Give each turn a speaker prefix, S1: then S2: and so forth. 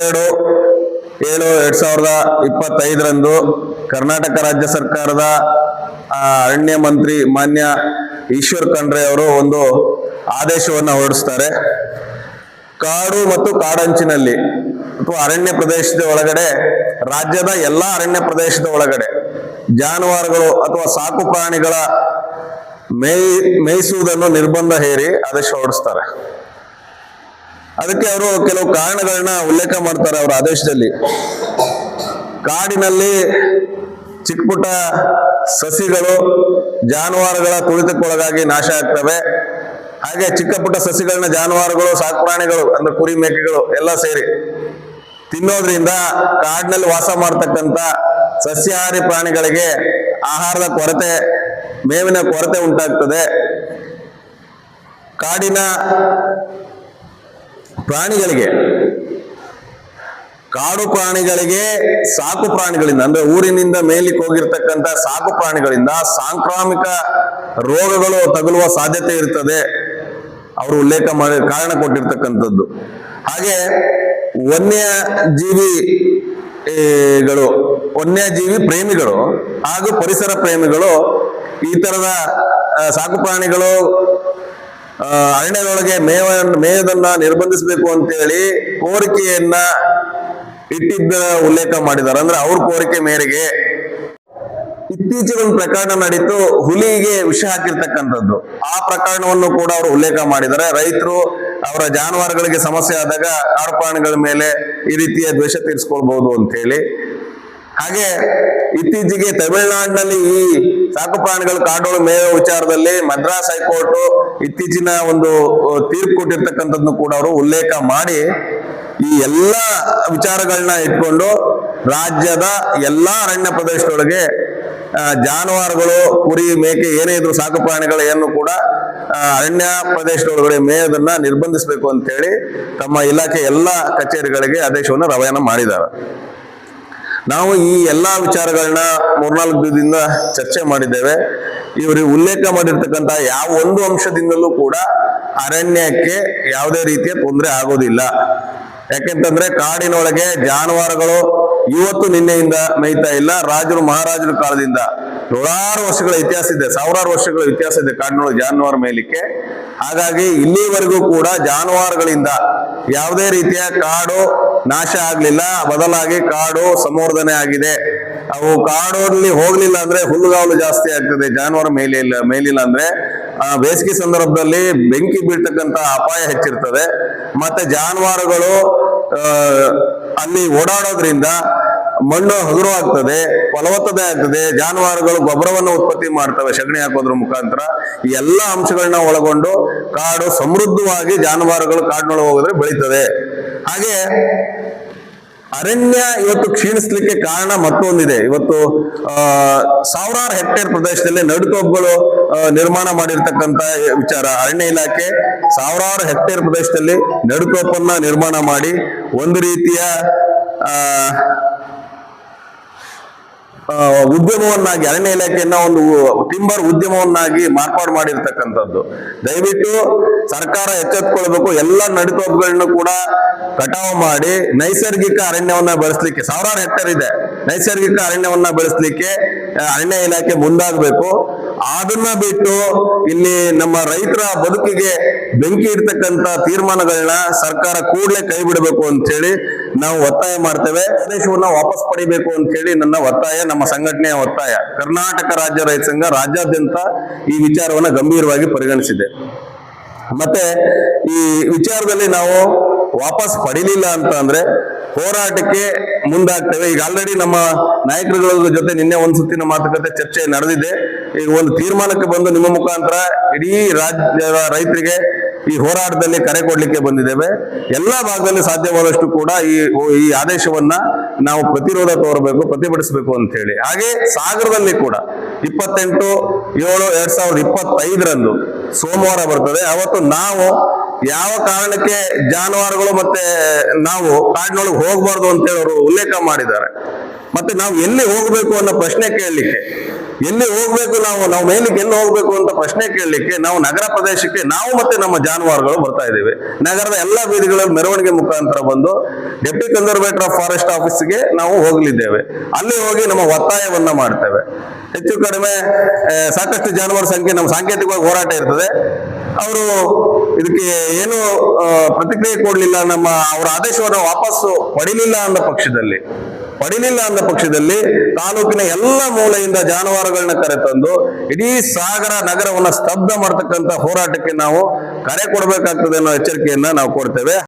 S1: ಎರಡು ಏಳು, ಎರಡ್ ಸಾವಿರದ ಇಪ್ಪತ್ತೈದರಂದು ಕರ್ನಾಟಕ ರಾಜ್ಯ ಸರ್ಕಾರದ ಅರಣ್ಯ ಮಂತ್ರಿ ಮಾನ್ಯ ಈಶ್ವರ್ ಖಂಡ್ರೆ ಅವರು ಒಂದು ಆದೇಶವನ್ನು ಹೊರಡಿಸ್ತಾರೆ. ಕಾಡು ಮತ್ತು ಕಾಡಂಚಿನಲ್ಲಿ ಅಥವಾ ಅರಣ್ಯ ಪ್ರದೇಶದ ಒಳಗಡೆ, ರಾಜ್ಯದ ಎಲ್ಲಾ ಅರಣ್ಯ ಪ್ರದೇಶದ ಒಳಗಡೆ ಜಾನುವಾರುಗಳು ಅಥವಾ ಸಾಕು ಪ್ರಾಣಿಗಳ ಮೇಯ್, ಮೇಯಿಸುವುದನ್ನು ನಿರ್ಬಂಧ ಹೇರಿ ಆದೇಶ ಹೊರಡಿಸ್ತಾರೆ. ಅದಕ್ಕೆ ಅವರು ಕೆಲವು ಕಾರಣಗಳನ್ನ ಉಲ್ಲೇಖ ಮಾಡ್ತಾರೆ ಅವರ ಆದೇಶದಲ್ಲಿ. ಕಾಡಿನಲ್ಲಿ ಚಿಕ್ಕ ಪುಟ್ಟ ಸಸಿಗಳು ಜಾನುವಾರುಗಳ ತುಳಿತಕ್ಕೊಳಗಾಗಿ ನಾಶ ಆಗ್ತವೆ. ಹಾಗೆ ಚಿಕ್ಕ ಪುಟ್ಟ ಸಸಿಗಳನ್ನ ಜಾನುವಾರುಗಳು, ಸಾಕುಪ್ರಾಣಿಗಳು ಅಂದ್ರೆ ಕುರಿ, ಮೇಕೆಗಳು ಎಲ್ಲ ಸೇರಿ ತಿನ್ನೋದ್ರಿಂದ ಕಾಡಿನಲ್ಲಿ ವಾಸ ಮಾಡ್ತಕ್ಕಂಥ ಸಸ್ಯಾಹಾರಿ ಪ್ರಾಣಿಗಳಿಗೆ ಆಹಾರದ ಕೊರತೆ, ಮೇವಿನ ಕೊರತೆ ಉಂಟಾಗ್ತದೆ. ಕಾಡಿನ ಪ್ರಾಣಿಗಳಿಗೆ. ಕಾಡು ಪ್ರಾಣಿಗಳಿಗೆ, ಸಾಕು ಪ್ರಾಣಿಗಳಿಂದ, ಅಂದ್ರೆ ಊರಿನಿಂದ ಮೇಲಿಕ್ಕೆ ಹೋಗಿರ್ತಕ್ಕಂಥ ಸಾಕು ಪ್ರಾಣಿಗಳಿಂದ ಸಾಂಕ್ರಾಮಿಕ ರೋಗಗಳು ತಗುಲುವ ಸಾಧ್ಯತೆ ಇರ್ತದೆ. ಅವರು ಉಲ್ಲೇಖ ಮಾಡಿ, ಕಾರಣ ಕೊಟ್ಟಿರ್ತಕ್ಕಂಥದ್ದು. ಹಾಗೆ ವನ್ಯ ಜೀವಿಗಳು ವನ್ಯಜೀವಿ ಪ್ರೇಮಿಗಳು ಹಾಗೂ ಪರಿಸರ ಪ್ರೇಮಿಗಳು ಈ ತರದ ಸಾಕು ಪ್ರಾಣಿಗಳು ಅರಣ್ಯದೊಳಗೆ ಮೇವ ಮೇಯದನ್ನ ನಿರ್ಬಂಧಿಸಬೇಕು ಅಂತೇಳಿ ಕೋರಿಕೆಯನ್ನ ಇಟ್ಟಿದ್ದ ಉಲ್ಲೇಖ ಮಾಡಿದ್ದಾರೆ. ಅಂದ್ರೆ ಅವ್ರ ಕೋರಿಕೆ ಮೇರೆಗೆ ಇತ್ತೀಚೆಗೆ ಒಂದು ಪ್ರಕರಣ ನಡೀತು, ಹುಲಿಗೆ ವಿಷ ಹಾಕಿರ್ತಕ್ಕಂಥದ್ದು. ಆ ಪ್ರಕರಣವನ್ನು ಕೂಡ ಅವರು ಉಲ್ಲೇಖ ಮಾಡಿದ್ದಾರೆ. ರೈತರು ಅವರ ಜಾನುವಾರುಗಳಿಗೆ ಸಮಸ್ಯೆ ಆದಾಗ ಕಾಡು ಪ್ರಾಣಿಗಳ ಮೇಲೆ ಈ ರೀತಿಯ ದ್ವೇಷ ತೀರಿಸ್ಕೊಳ್ಬಹುದು ಅಂತ ಹೇಳಿ ಹಾಗೆ ಇತ್ತೀಚೆಗೆ ತಮಿಳುನಾಡಿನಲ್ಲಿ ಈ ಸಾಕು ಪ್ರಾಣಿಗಳು ಕಾಡೋಳು ಮೇಯ ವಿಚಾರದಲ್ಲಿ ಮದ್ರಾಸ್ ಹೈಕೋರ್ಟ್ ಇತ್ತೀಚಿನ ಒಂದು ತೀರ್ಪು ಕೊಟ್ಟಿರ್ತಕ್ಕಂಥದ್ದು ಕೂಡ ಅವರು ಉಲ್ಲೇಖ ಮಾಡಿ ಈ ಎಲ್ಲ ವಿಚಾರಗಳನ್ನ ಇಟ್ಕೊಂಡು ರಾಜ್ಯದ ಎಲ್ಲಾ ಅರಣ್ಯ ಪ್ರದೇಶದೊಳಗೆ ಜಾನುವಾರುಗಳು, ಕುರಿ, ಮೇಕೆ ಏನೇ ಇದ್ರು ಸಾಕು ಪ್ರಾಣಿಗಳನ್ನು ಕೂಡ ಅರಣ್ಯ ಪ್ರದೇಶದೊಳಗಡೆ ಮೇಯೋದನ್ನ ನಿರ್ಬಂಧಿಸಬೇಕು ಅಂತ ಹೇಳಿ ತಮ್ಮ ಇಲಾಖೆ ಎಲ್ಲಾ ಕಚೇರಿಗಳಿಗೆ ಆದೇಶವನ್ನು ರವಾನೆ ಮಾಡಿದ್ದಾರೆ. ನಾವು ಈ ಎಲ್ಲಾ ವಿಚಾರಗಳನ್ನ ಮೂರ್ನಾಲ್ಕು ದಿನದಿಂದ ಚರ್ಚೆ ಮಾಡಿದ್ದೇವೆ. ಇವರು ಉಲ್ಲೇಖ ಮಾಡಿರ್ತಕ್ಕಂಥ ಯಾವ ಒಂದು ಅಂಶದಿಂದಲೂ ಕೂಡ ಅರಣ್ಯಕ್ಕೆ ಯಾವುದೇ ರೀತಿಯ ತೊಂದರೆ ಆಗೋದಿಲ್ಲ. ಯಾಕೆಂತಂದ್ರೆ ಕಾಡಿನೊಳಗೆ ಜಾನುವಾರುಗಳು ಇವತ್ತು ನಿನ್ನೆಯಿಂದ ಮೇಯ್ತಾ ಇಲ್ಲ. ರಾಜರು ಮಹಾರಾಜರ ಕಾಲದಿಂದ ನೂರಾರು ವರ್ಷಗಳ ಇತಿಹಾಸ ಇದೆ, ಸಾವಿರಾರು ವರ್ಷಗಳ ಇತಿಹಾಸ ಇದೆ ಕಾಡಿನೊಳಗೆ ಜಾನುವಾರು ಮೇಲಿಕ್ಕೆ ಹಾಗಾಗಿ ಇಲ್ಲಿವರೆಗೂ ಕೂಡ ಜಾನುವಾರುಗಳಿಂದ ಯಾವುದೇ ರೀತಿಯ ಕಾಡು ನಾಶ ಆಗ್ಲಿಲ್ಲ, ಬದಲಾಗಿ ಕಾಡು ಸಂವರ್ಧನೆ ಆಗಿದೆ. ಅವು ಕಾಡಲ್ಲಿ ಹೋಗ್ಲಿಲ್ಲ ಅಂದ್ರೆ ಹುಲ್ಲುಗಾವಲು ಜಾಸ್ತಿ ಆಗ್ತದೆ, ಜಾನುವಾರು ಮೇಲಿಲ್ಲ ಮೇಲಿಲ್ಲ ಅಂದ್ರೆ, ಆ, ಬೇಸಿಗೆ ಸಂದರ್ಭದಲ್ಲಿ ಬೆಂಕಿ ಬೀಳ್ತಕ್ಕಂತ ಅಪಾಯ ಹೆಚ್ಚಿರ್ತದೆ. ಮತ್ತೆ ಜಾನುವಾರುಗಳು ಅಲ್ಲಿ ಓಡಾಡೋದ್ರಿಂದ ಮಣ್ಣು ಹಗುರು ಆಗ್ತದೆ, ಫಲವತ್ತತೆ ಆಗ್ತದೆ, ಜಾನುವಾರುಗಳು ಗೊಬ್ಬರವನ್ನು ಉತ್ಪತ್ತಿ ಮಾಡ್ತವೆ, ಸಗಣಿ ಹಾಕೋದ್ರ ಮುಖಾಂತರ ಈ ಎಲ್ಲ ಅಂಶಗಳನ್ನ ಒಳಗೊಂಡು ಕಾಡು ಸಮೃದ್ಧವಾಗಿ ಜಾನುವಾರುಗಳು ಕಾಡಿನೊಳಗೆ ಹೋಗಿದ್ರೆ ಬೆಳೀತದೆ. ಹಾಗೆ ಅರಣ್ಯ ಇವತ್ತು ಕ್ಷೀಣಿಸ್ಲಿಕ್ಕೆ ಕಾರಣ ಮತ್ತೊಂದಿದೆ. ಇವತ್ತು ಸಾವಿರಾರು ಹೆಕ್ಟೇರ್ ಪ್ರದೇಶದಲ್ಲಿ ನಡುತೋಪುಗಳು ನಿರ್ಮಾಣ ಮಾಡಿರ್ತಕ್ಕಂತ ವಿಚಾರ. ಅರಣ್ಯ ಇಲಾಖೆ ಸಾವಿರಾರು ಹೆಕ್ಟೇರ್ ಪ್ರದೇಶದಲ್ಲಿ ನಡುತೋಪನ್ನ ನಿರ್ಮಾಣ ಮಾಡಿ ಒಂದು ರೀತಿಯ ಉದ್ಯಮವನ್ನಾಗಿ, ಅರಣ್ಯ ಇಲಾಖೆಯನ್ನ ಒಂದು ಟಿಂಬರ್ ಉದ್ಯಮವನ್ನಾಗಿ ಮಾರ್ಪಾಡು ಮಾಡಿರ್ತಕ್ಕಂಥದ್ದು. ದಯವಿಟ್ಟು ಸರ್ಕಾರ ಎಚ್ಚೆತ್ಕೊಳ್ಬೇಕು. ಎಲ್ಲ ನಡುತೋಪುಗಳನ್ನ ಕೂಡ ಕಟಾವು ಮಾಡಿ, ನೈಸರ್ಗಿಕ ಅರಣ್ಯವನ್ನ ಬೆಳೆಸಲಿಕ್ಕೆ, ಸಾವಿರಾರು ಹೆಕ್ಟರ್ ಇದೆ. ನೈಸರ್ಗಿಕ ಅರಣ್ಯವನ್ನ ಬೆಳೆಸಲಿಕ್ಕೆ ಅರಣ್ಯ ಇಲಾಖೆ ಮುಂದಾಗಬೇಕು. ಅದನ್ನ ಬಿಟ್ಟು ಇಲ್ಲಿ ನಮ್ಮ ರೈತರ ಬದುಕಿಗೆ ಬೆಂಕಿ ಇರ್ತಕ್ಕಂತ ತೀರ್ಮಾನಗಳನ್ನ ಸರ್ಕಾರ ಕೂಡಲೇ ಕೈ ಬಿಡಬೇಕು ಅಂತ ಹೇಳಿ ನಾವು ಒತ್ತಾಯ ಮಾಡ್ತೇವೆ. ಆದೇಶವನ್ನ ವಾಪಸ್ ಪಡಿಬೇಕು ಅಂತ ಹೇಳಿ ನನ್ನ ಒತ್ತಾಯ, ನಮ್ಮ ಸಂಘಟನೆಯ ಒತ್ತಾಯ. ಕರ್ನಾಟಕ ರಾಜ್ಯ ರೈತ ಸಂಘ ರಾಜ್ಯಾದ್ಯಂತ ಈ ವಿಚಾರವನ್ನ ಗಂಭೀರವಾಗಿ ಪರಿಗಣಿಸಿದೆ. ಮತ್ತೆ ಈ ವಿಚಾರದಲ್ಲಿ ನಾವು ವಾಪಸ್ ಪಡಿಲಿಲ್ಲ ಅಂತ ಅಂದ್ರೆ ಹೋರಾಟಕ್ಕೆ ಮುಂದಾಗ್ತೇವೆ. ಈಗ ಆಲ್ರೆಡಿ ನಮ್ಮ ನಾಯಕರುಗಳ ಜೊತೆ ನಿನ್ನೆ ಒಂದು ಸುತ್ತಿನ ಮಾತುಕತೆ ಚರ್ಚೆ ನಡೆದಿದೆ. ಈಗ ಒಂದು ತೀರ್ಮಾನಕ್ಕೆ ಬಂದು ನಿಮ್ಮ ಮುಖಾಂತರ ಇಡೀ ರಾಜ್ಯದ ರೈತರಿಗೆ ಈ ಹೋರಾಟದಲ್ಲಿ ಕರೆ ಕೊಡ್ಲಿಕ್ಕೆ ಬಂದಿದ್ದೇವೆ. ಎಲ್ಲ ಭಾಗದಲ್ಲಿ ಸಾಧ್ಯವಾದಷ್ಟು ಕೂಡ ಈ ಈ ಆದೇಶವನ್ನ ನಾವು ಪ್ರತಿರೋಧ ತೋರಬೇಕು, ಪ್ರತಿಭಟಿಸಬೇಕು ಅಂತ ಹೇಳಿ. ಹಾಗೆ ಸಾಗರದಲ್ಲಿ ಕೂಡ ಇಪ್ಪತ್ತೆಂಟು ಏಳು ಎರಡ್ ಸಾವಿರದ ಇಪ್ಪತ್ತೈದರಂದು ಸೋಮವಾರ ಬರ್ತದೆ. ಅವತ್ತು ನಾವು ಯಾವ ಕಾರಣಕ್ಕೆ ಜಾನುವಾರುಗಳು ಮತ್ತೆ ನಾವು ಕಾಡಿನೊಳಗೆ ಹೋಗಬಾರ್ದು ಅಂತ ಹೇಳಿ ಅವರು ಉಲ್ಲೇಖ ಮಾಡಿದ್ದಾರೆ. ಮತ್ತೆ ನಾವು ಎಲ್ಲಿ ಹೋಗಬೇಕು ಅನ್ನೋ ಪ್ರಶ್ನೆ ಕೇಳಲಿಕ್ಕೆ, ಎಲ್ಲಿ ಹೋಗ್ಬೇಕು ನಾವು ನಾವು ಮೇಲಿಗೆ ಎಲ್ಲಿ ಹೋಗ್ಬೇಕು ಅಂತ ಪ್ರಶ್ನೆ ಕೇಳಲಿಕ್ಕೆ ನಾವು ನಗರ ಪ್ರದೇಶಕ್ಕೆ ನಾವು ಮತ್ತೆ ನಮ್ಮ ಜಾನುವಾರುಗಳು ಬರ್ತಾ ಇದ್ದೀವಿ. ನಗರದ ಎಲ್ಲಾ ಬೀದಿಗಳಲ್ಲಿ ಮೆರವಣಿಗೆ ಮುಖಾಂತರ ಬಂದು ಡೆಪ್ಟಿ ಕನ್ಸರ್ವೇಟರ್ ಆಫ್ ಫಾರೆಸ್ಟ್ ಆಫೀಸ್ಗೆ ನಾವು ಹೋಗಲಿದ್ದೇವೆ. ಅಲ್ಲಿ ಹೋಗಿ ನಮ್ಮ ಒತ್ತಾಯವನ್ನ ಮಾಡ್ತೇವೆ. ಹೆಚ್ಚು ಕಡಿಮೆ ಸಾಕಷ್ಟು ಜಾನುವಾರು ಸಂಖ್ಯೆ, ನಮ್ಮ ಸಾಂಕೇತಿಕವಾಗಿ ಹೋರಾಟ ಇರ್ತದೆ. ಅವರು ಇದಕ್ಕೆ ಏನು ಪ್ರತಿಕ್ರಿಯೆ ಕೊಡಲಿಲ್ಲ, ನಮ್ಮ ಅವರ ಆದೇಶವನ್ನು ವಾಪಸ್ಸು ಪಡಿಲಿಲ್ಲ ಅಂದ ಪಕ್ಷದಲ್ಲಿ. ಪಡಿಲಿಲ್ಲ ಅಂದ ಪಕ್ಷದಲ್ಲಿ ತಾಲೂಕಿನ ಎಲ್ಲ ಮೂಲೆಯಿಂದ ಜಾನುವಾರುಗಳನ್ನ ಕರೆತಂದು ಇಡೀ ಸಾಗರ ನಗರವನ್ನ ಸ್ತಬ್ಧ ಮಾಡ್ತಕ್ಕಂಥ ಹೋರಾಟಕ್ಕೆ ನಾವು ಕರೆ ಕೊಡಬೇಕಾಗ್ತದೆ ಅನ್ನೋ ಎಚ್ಚರಿಕೆಯನ್ನ ನಾವು ಕೊಡ್ತೇವೆ.